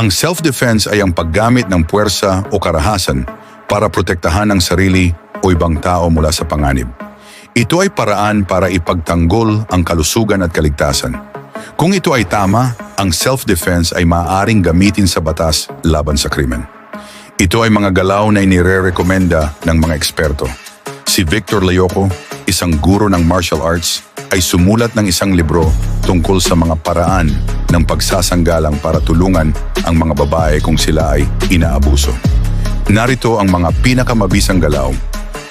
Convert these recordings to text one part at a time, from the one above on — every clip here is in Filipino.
Ang self-defense ay ang paggamit ng puwersa o karahasan para protektahan ang sarili o ibang tao mula sa panganib. Ito ay paraan para ipagtanggol ang kalusugan at kaligtasan. Kung ito ay tama, ang self-defense ay maaaring gamitin sa batas laban sa krimen. Ito ay mga galaw na inire-rekomenda ng mga eksperto. Si Victor Layoco, isang guro ng martial arts, ay sumulat ng isang libro tungkol sa mga paraan ng pagsasanggalang para tulungan ang mga babae kung sila ay inaabuso. Narito ang mga pinakamabisang galaw.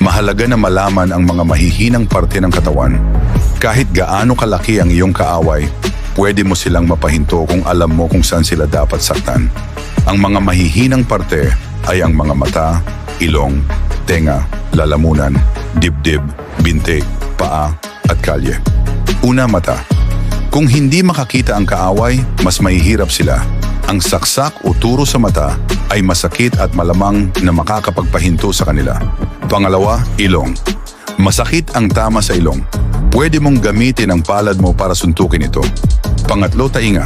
Mahalaga na malaman ang mga mahihinang parte ng katawan. Kahit gaano kalaki ang iyong kaaway, pwede mo silang mapahinto kung alam mo kung saan sila dapat saktan. Ang mga mahihinang parte ay ang mga mata, ilong, tenga, lalamunan, dibdib, binte, paa, at kalye. Una mata. Kung hindi makakita ang kaaway, mas mahihirap sila. Ang saksak o turo sa mata ay masakit at malamang na makakapagpahinto sa kanila. Pangalawa, ilong. Masakit ang tama sa ilong. Pwede mong gamitin ang palad mo para suntukin ito. Pangatlo, tainga.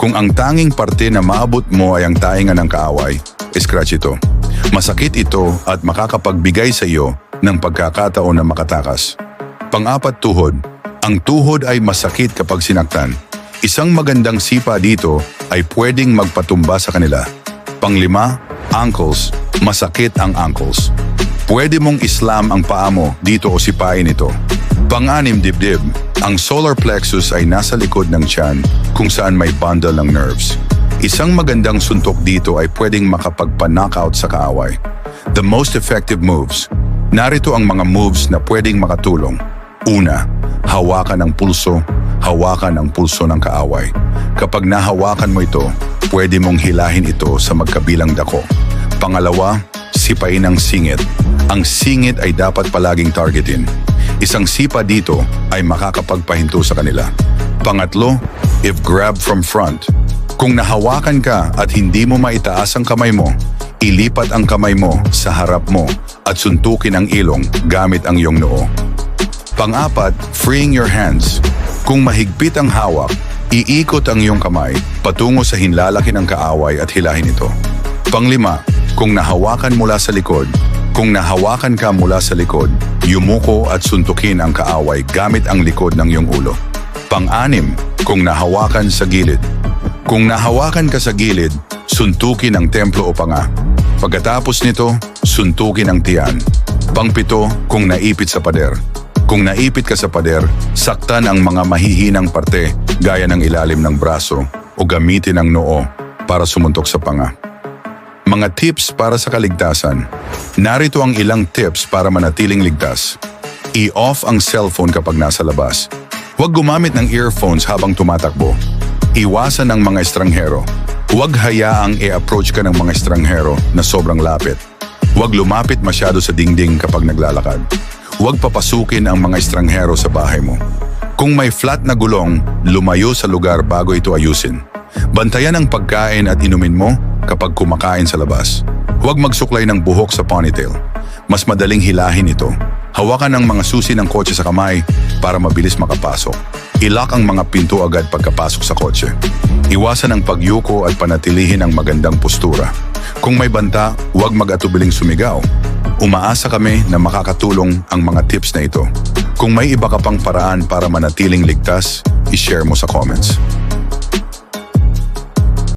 Kung ang tanging parte na maabot mo ay ang tainga ng kaaway, scratch ito. Masakit ito at makakapagbigay sa iyo ng pagkakataon na makatakas. Pangapat, tuhod. Ang tuhod ay masakit kapag sinaktan. Isang magandang sipa dito ay pwedeng magpatumba sa kanila. Panglima, ankles. Masakit ang ankles. Pwede mong islam ang paa mo dito o sipain ito. Panganim dibdib. Ang solar plexus ay nasa likod ng tiyan kung saan may bundle ng nerves. Isang magandang suntok dito ay pwedeng makapagpa-knockout sa kaaway. The most effective moves. Narito ang mga moves na pwedeng makatulong. Una, hawakan ang pulso, hawakan ang pulso ng kaaway. Kapag nahawakan mo ito, pwede mong hilahin ito sa magkabilang dako. Pangalawa, sipain ang singit. Ang singit ay dapat palaging targetin. Isang sipa dito ay makakapagpahinto sa kanila. Pangatlo, if grab from front. Kung nahawakan ka at hindi mo maitaas ang kamay mo, ilipat ang kamay mo sa harap mo at suntukin ang ilong gamit ang iyong noo. Pang-apat, freeing your hands. Kung mahigpit ang hawak, iikot ang iyong kamay patungo sa hinlalaki ng kaaway at hilahin ito. Panglima, kung nahawakan mula sa likod, kung nahawakan ka mula sa likod, yumuko at suntukin ang kaaway gamit ang likod ng iyong ulo. Pang-anim, kung nahawakan sa gilid. Kung nahawakan ka sa gilid, suntukin ang templo o panga. Pagkatapos nito, suntukin ang tiyan. Pangpito, kung naipit sa pader. Kung naipit ka sa pader, saktan ang mga mahihinang parte gaya ng ilalim ng braso o gamitin ang noo para sumuntok sa panga. Mga tips para sa kaligtasan. Narito ang ilang tips para manatiling ligtas. I-off ang cellphone kapag nasa labas. Huwag gumamit ng earphones habang tumatakbo. Iwasan ang mga estranghero. Huwag hayaang i-approach ka ng mga estranghero na sobrang lapit. Huwag lumapit masyado sa dingding kapag naglalakad. Huwag papasukin ang mga estranghero sa bahay mo. Kung may flat na gulong, lumayo sa lugar bago ito ayusin. Bantayan ang pagkain at inumin mo kapag kumakain sa labas. Huwag magsuklay ng buhok sa ponytail. Mas madaling hilahin ito. Hawakan ang mga susi ng kotse sa kamay para mabilis makapasok. Ilock ang mga pinto agad pagkapasok sa kotse. Iwasan ang pagyuko at panatilihin ang magandang postura. Kung may banta, huwag mag-atubiling sumigaw. Umaasa kami na makakatulong ang mga tips na ito. Kung may iba ka pang paraan para manatiling ligtas, i-share mo sa comments.